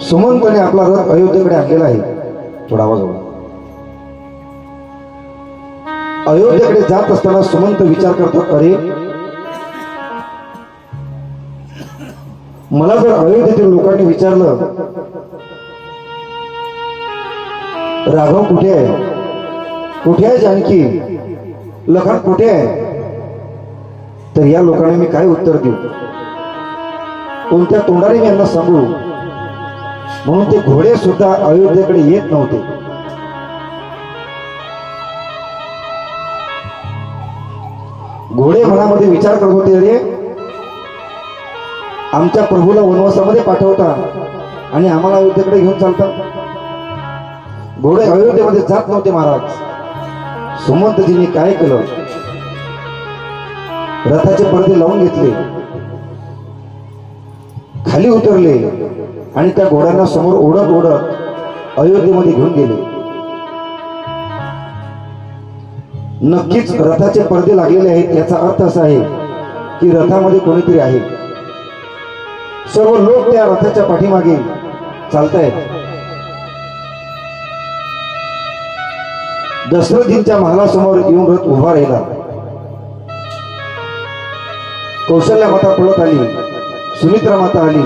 सुमंतने आपला रथ अयोध्येकडे आणलेला आहे. थोडा आवाज अयोध्येकडे जात असताना सुमंत विचार करतो अरे मला जर अयोध्येतील लोकांनी विचारलं राघव कुठे आहे? कुठे आहे जानकी? लखन कुठे आहे? तर या लोकांना मी काय उत्तर देऊ? कोणत्या तोंडाने मी यांना सांगू? म्हणून ते घोडे सुद्धा अयोध्येकडे येत नव्हते. घोडे मनामध्ये विचार करत होते अरे आमच्या प्रभूला वनवासामध्ये पाठवता आणि आम्हाला अयोध्येकडे घेऊन चालता. घोडे अयोध्येमध्ये जात नव्हते महाराज. सुमंतजींनी काय केलं? रथाचे पडदे लावून घेतले. खाली उतरले आणि त्या घोड्यांना समोर ओढत ओढत अयोध्येमध्ये घेऊन गेले. नक्कीच रथाचे पडदे लागलेले आहेत याचा अर्थ असा आहे की रथामध्ये कोणीतरी आहे. सर्व लोक त्या रथाच्या पाठीमागे चालतायत. दशरथींच्या महालासमोर येऊन रथ उभा राहिला. कौशल्या माता पळत आली. सुमित्रा माता आली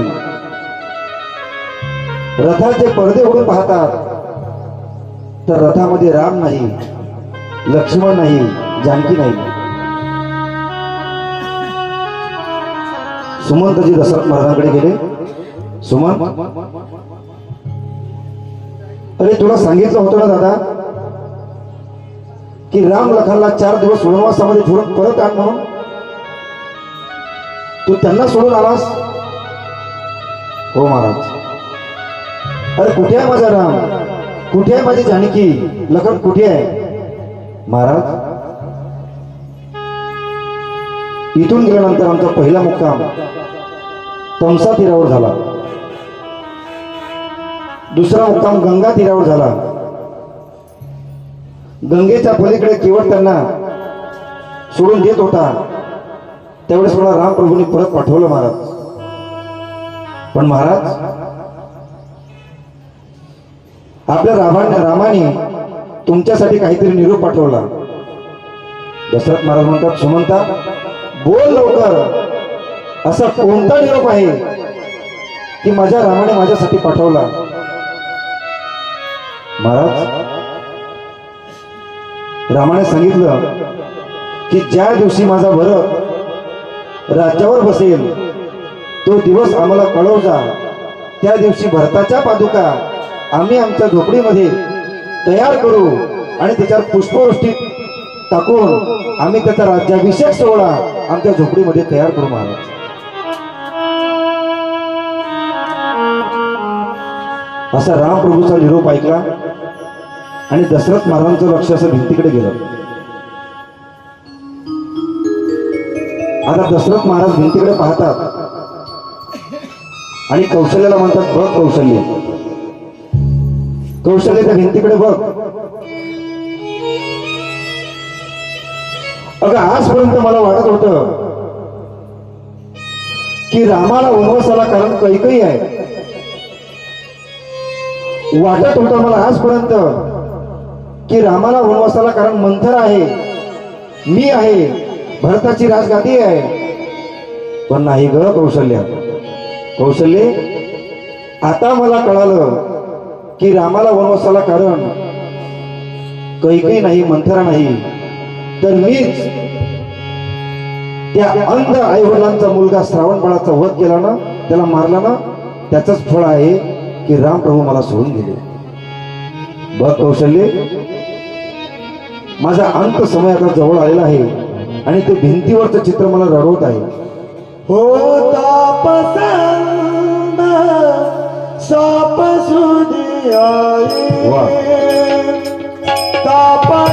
रथाचे पडदे उडून पाहतात. तर रथामध्ये राम नाही लक्ष्मण नाही जानकी नाही. सुमंतजी दशरथ महाराजांकडे गेले. सुमंत अरे तुला सांगितलं होतं ना दादा की राम लखनला चार दिवस वनवासामध्ये ठेवून परत आण म्हणून? तू त्यांना सोडून आलास? हो महाराज. अरे कुठे आहे माझा राम? कुठे आहे माझी जानकी? लखन कुठे आहे? महाराज इथून गेल्यानंतर आमचा पहिला मुक्काम तमसा तीरावर झाला. दुसरा मुक्काम गंगा तीरावर झाला. गंगेच्या पलीकडे केवळ त्यांना सोडून देत होता. त्यावेळेस मला रामप्रभूंनी परत पाठवलं महाराज. पण महाराज आपल्या रामाने रामाने तुमच्यासाठी काहीतरी निरोप पाठवला. दशरथ महाराज म्हणतात सुमंता बोल लवकर. असा कोणता निरोप आहे की माझ्या रामाने माझ्यासाठी पाठवला? महाराज रामाने सांगितलं की ज्या दिवशी माझा भरत राज्यावर बसेल. तो दिवस आम्हाला कळवजा. त्या दिवशी भरताच्या पादुका आम्ही आमच्या झोपडीमध्ये तयार करू आणि त्याच्यावर पुष्पवृष्टी टाकून आम्ही त्याचा राज्याभिषेक सोहळा आमच्या झोपडीमध्ये तयार करू महाराज. असा रामप्रभूचा निरोप ऐकला आणि दशरथ महाराजांचं लक्ष असं भिंतीकडे गेलं. आता दशरथ महाराज भिंतीकडे पाहतात. आणि कौशल्याला म्हणतात बघ कौशल्य. कौशल्य त्या भिंतीकडे बघ. अगं आजपर्यंत मला वाटत होत की रामाला वनवासाला कारण कैकई आहे. वाटत होता मला आजपर्यंत की रामाला वनवासाला कारण मंथर आहे मी आहे. भरताची राजगादी आहे. पण नाही ग कौशल्य. कौशल्य आता मला कळालं की रामाला वनवासाला कारण कैकही नाही मंथरा नाही तर मीच त्या अंध आई वडिलांचा मुलगा श्रावणबाळाचा वध केला ना त्याला मारला ना त्याचंच फळ आहे की रामप्रभू मला सोडून गेले. बघ कौशल्य माझा अंत समय आता जवळ आलेला आहे. आणि ते भिंतीवरचं चित्र मला रडवत आहे होता पसंद साप सुधी वा. तापस